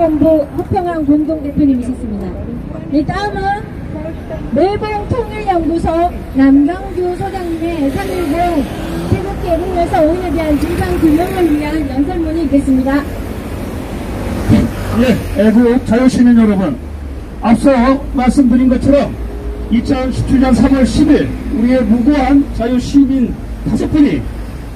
민주주의본부 허평환 공동 대표님이셨습니다. 이 다음은 매봉 통일연구소 남경규 소장님의 3.10 태극기 애국에서 5인에 대한 진상규명을 위한 연설문이 있겠습니다. 예, 애국 자유시민 여러분, 앞서 말씀드린 것처럼 2017년 3월 10일 우리의 무고한 자유시민 다섯 분이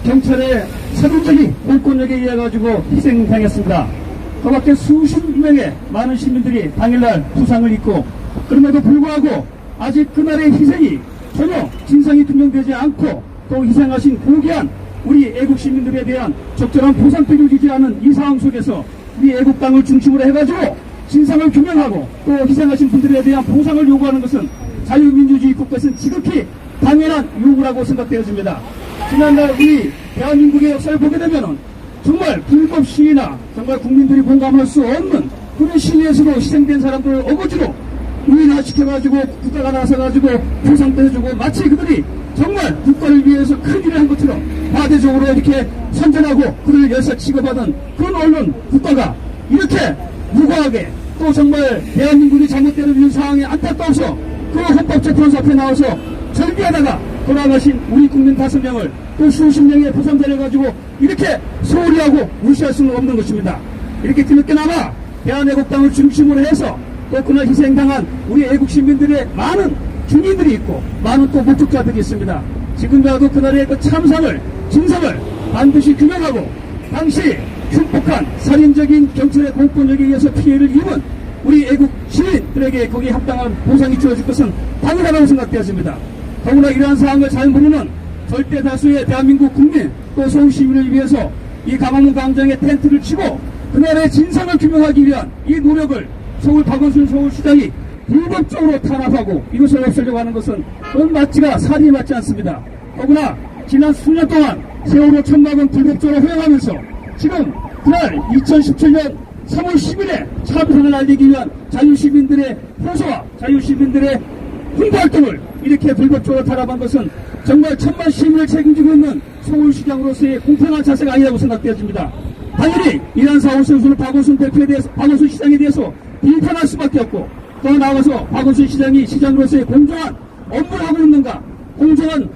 경찰의 살인적인 공권력에 의해 가지고 희생당했습니다. 그 밖에 수십 명의 많은 시민들이 당일날 부상을 입고 그럼에도 불구하고 아직 그날의 희생이 전혀 진상이 규명되지 않고 또 희생하신 고귀한 우리 애국 시민들에 대한 적절한 보상도 이루어지지 않은 이 상황 속에서 우리 애국당을 중심으로 해가지고 진상을 규명하고 또 희생하신 분들에 대한 보상을 요구하는 것은 자유민주주의 국가에서는 지극히 당연한 요구라고 생각되어집니다. 지난날 우리 대한민국의 역사를 보게 되면은 정말 불법 시위나 정말 국민들이 공감할 수 없는 그런 시위에서도 희생된 사람들을 어거지로 유인화 시켜가지고 국가가 나서가지고 보상도 해주고 마치 그들이 정말 국가를 위해서 큰 일을 한 것처럼 바대적으로 이렇게 선전하고 그들을 열사 취급하던 그런 언론 국가가 이렇게 무고하게 또 정말 대한민국이 잘못되는 이런 상황에 안타까워서 그 헌법재판소 앞에 나와서 절비하다가 돌아가신 우리 국민 다섯 명을 또 수십 명의 부상자를 가지고 이렇게 소홀히 하고 무시할 수는 없는 것입니다. 이렇게 뒤늦게나마 대한애국당을 중심으로 해서 또 그날 희생당한 우리 애국 시민들의 많은 증인들이 있고 많은 또 목격자들이 있습니다. 지금이라도 그날의 그 참상을 진상을 반드시 규명하고 당시 흉폭한 살인적인 경찰의 공권력에 의해서 피해를 입은 우리 애국 시민들에게 거기에 합당한 보상이 주어질 것은 당연하다고 생각되었습니다. 더구나 이러한 사항을 잘 모르는 절대 다수의 대한민국 국민 또 서울 시민을 위해서 이 강화문 광장에 텐트를 치고 그날의 진상을 규명하기 위한 이 노력을 서울 박원순 서울시장이 불법적으로 탄압하고 이것을 없애려고 하는 것은 그건 맞지가 사실이 맞지 않습니다. 더구나 지난 수년 동안 세월호 천막은 불법적으로 허용하면서 지금 그날 2017년 3월 10일에 참상을 알리기 위한 자유시민들의 호소와 자유시민들의 홍보 활동을 이렇게 불법적으로 탄압한 것은 정말 천만 시민을 책임지고 있는 서울시장으로서의 공평한 자세가 아니라고 생각되어집니다. 당연히 이러한 사후 선수는 박원순 대표에 대해서, 박원순 시장에 대해서 비판할 수밖에 없고 또 나와서 박원순 시장이 시장으로서의 공정한 업무를 하고 있는가, 공정한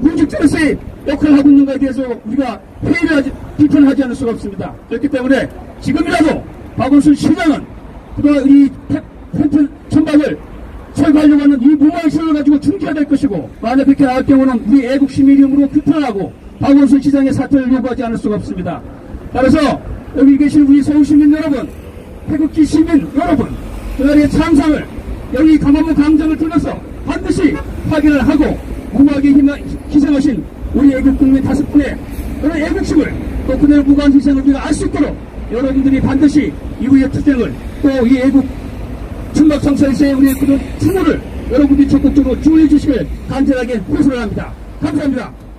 공직자로서의 역할을 하고 있는가에 대해서 우리가 회의를 하지, 비판을 하지 않을 수가 없습니다. 그렇기 때문에 지금이라도 박원순 시장은 그동안 이 철거하려고 하는 이 무모한 시를 가지고 중지해야 될 것이고 만약 그렇게 나올 경우는 우리 애국 시민 이름으로 비판하고 박원순 시장의 사퇴를 요구하지 않을 수가 없습니다. 따라서 여기 계신 우리 서울 시민 여러분, 태극기 시민 여러분, 그날의 참상을 여기 강화문 광장을 둘러서 반드시 확인을 하고 무모하게 희생하신 우리 애국 국민 다섯 분의 그런 애국심을 또 그들의 무고한 희생을 우리가 알 수 있도록 여러분들이 반드시 이후의 투쟁을 또 이 애국 천막 성사에서의 우리의 그런 추모를 여러분들이 적극적으로 주의해 주시길 간절하게 호소를 합니다. 감사합니다.